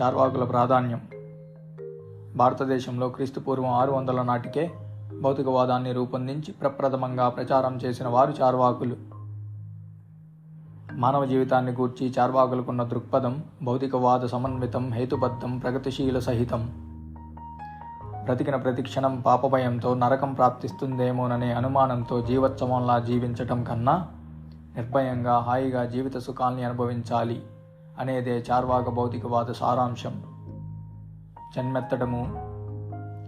చార్వాకుల ప్రాధాన్యం. భారతదేశంలో క్రీస్తుపూర్వం ఆరు వందల నాటికే భౌతికవాదాన్ని రూపొందించి ప్రప్రథమంగా ప్రచారం చేసిన వారు చార్వాకులు. మానవ జీవితాన్ని గూర్చి చార్వాకులకున్న దృక్పథం భౌతికవాద సమన్వితం హేతుబద్ధం ప్రగతిశీల సహితం. బ్రతికిన ప్రతిక్షణం పాపభయంతో నరకం ప్రాప్తిస్తుందేమోననే అనుమానంతో జీవోత్సవంలా జీవించటం కన్నా నిర్భయంగా హాయిగా జీవిత సుఖాల్ని అనుభవించాలి. అనేదే చార్వాక భౌతికవాద సారాంశం. జన్మెత్తడము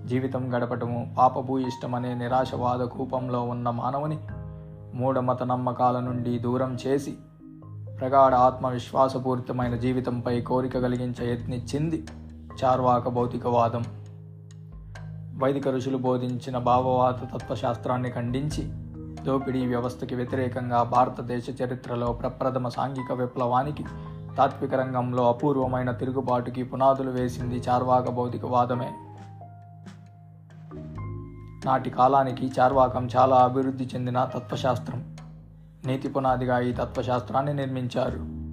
జీవితం గడపటము పాపభూయిష్టమనే నిరాశవాద కూపంలో ఉన్న మానవుని మూఢమత నమ్మకాల నుండి దూరం చేసి ప్రగాఢ ఆత్మవిశ్వాసపూరితమైన జీవితంపై కోరిక కలిగించే యత్నించింది చార్వాక భౌతికవాదం. వైదిక ఋషులు బోధించిన భావవాద తత్వశాస్త్రాన్ని ఖండించి దోపిడీ వ్యవస్థకి వ్యతిరేకంగా భారతదేశ చరిత్రలో ప్రప్రథమ సాంఘిక విప్లవానికి తాత్విక రంగంలో అపూర్వమైన తిరుగుబాటుకి పునాదులు వేసింది చార్వాక భౌతికవాదమే. నాటి కాలానికి చార్వాకం చాలా అభివృద్ధి చెందిన తత్వశాస్త్రం. నీతి పునాదిగా ఈ తత్వశాస్త్రాన్ని నిర్మించారు.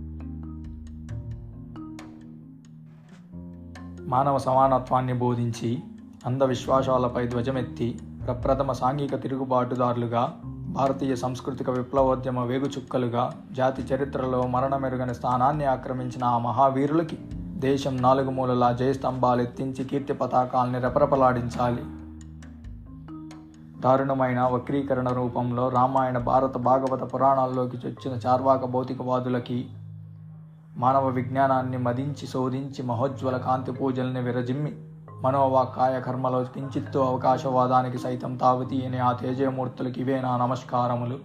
మానవ సమానత్వాన్ని బోధించి అంధవిశ్వాసాలపై ధ్వజమెత్తి ప్రప్రథమ సాంఘిక తిరుగుబాటుదారులుగా భారతీయ సాంస్కృతిక విప్లవోద్యమ వేగుచుక్కలుగా జాతి చరిత్రలో మరణమెరుగని స్థానాన్ని ఆక్రమించిన ఆ మహావీరులకి దేశం నాలుగు మూలలా జయస్తంభాలెత్తించి కీర్తి పతాకాల్ని రెపరెపలాడించాలి. దారుణమైన వక్రీకరణ రూపంలో రామాయణ భారత భాగవత పురాణాల్లోకి చొచ్చిన చార్వాక భౌతికవాదులకి మానవ విజ్ఞానాన్ని మదించి శోధించి మహోజ్వల కాంతి పూజల్ని విరజిమ్మి మనోవాకాయ కర్మలో కించిత్తు అవకాశవాదానికి సైతం తాగుతీయని ఆ తేజమూర్తులకి ఇవే నా నమస్కారములు.